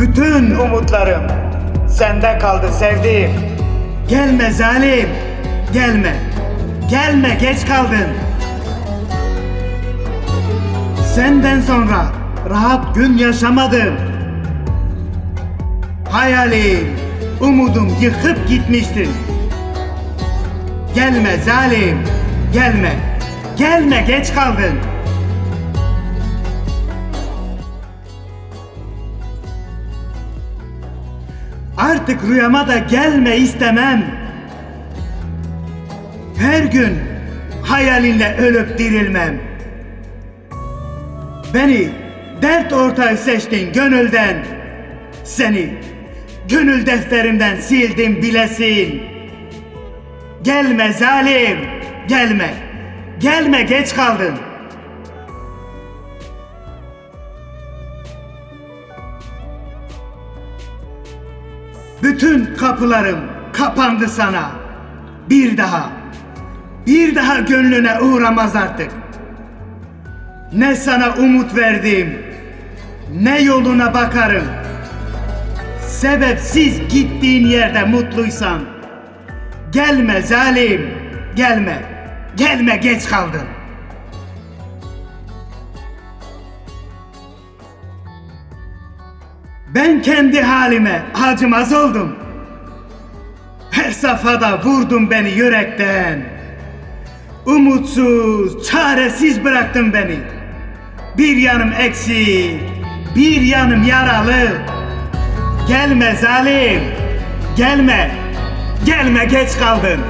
Bütün umutlarım sende kaldı sevdiğim. Gelme zalim, gelme. Gelme geç kaldın. Senden sonra rahat gün yaşamadım. Hayalim, umudum yıkıp gitmiştin. Gelme zalim, gelme. Gelme geç kaldın. Artık rüyama da gelme istemem. Her gün hayalinle ölüp dirilmem. Beni dert ortağı seçtin gönülden. Seni gönül defterimden sildim bilesin. Gelme zalim, gelme. Gelme geç kaldın. Bütün kapılarım kapandı sana. Bir daha, bir daha gönlüne uğramaz artık. Ne sana umut verdim, ne yoluna bakarım. Sebepsiz gittiğin yerde mutluysan, gelme zalim, gelme, gelme geç kaldın. Ben kendi halime acımaz oldum. Her safhada vurdun beni yürekten. Umutsuz, çaresiz bıraktın beni. Bir yanım eksik, bir yanım yaralı. Gelme zalim, gelme, gelme geç kaldın.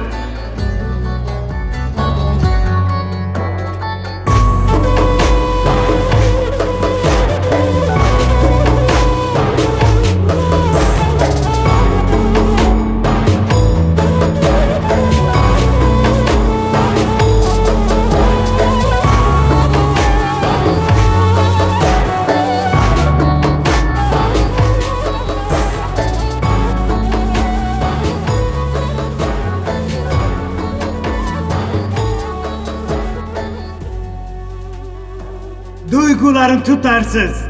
Duygularım tutarsız.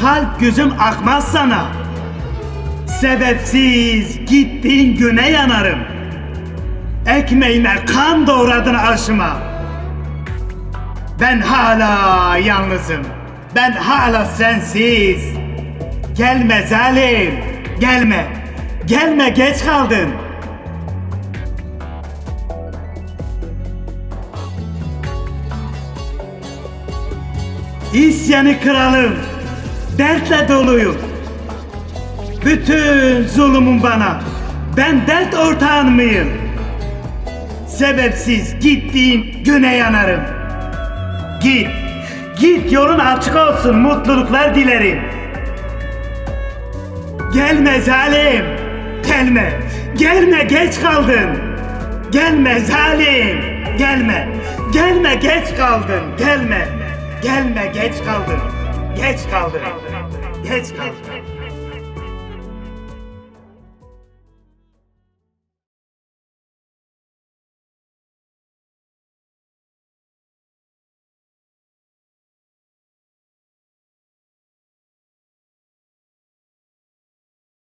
Kalp gözüm akmaz sana. Sebepsiz gittiğin güne yanarım. Ekmeğime kan doğradın aşıma. Ben hala yalnızım. Ben hala sensiz. Gelme zalim. Gelme. Gelme geç kaldın. İsyanı kralım, dertle doluyum. Bütün zulümün bana, ben dert ortağın mıyım? Sebepsiz gittiğin güne yanarım. Git, git yolun açık olsun, mutluluklar dilerim. Gelme zalim, gelme, gelme geç kaldın. Gelme zalim, gelme, gelme geç kaldın, gelme. Gelme geç kaldın. Geç kaldın. Geç kaldın.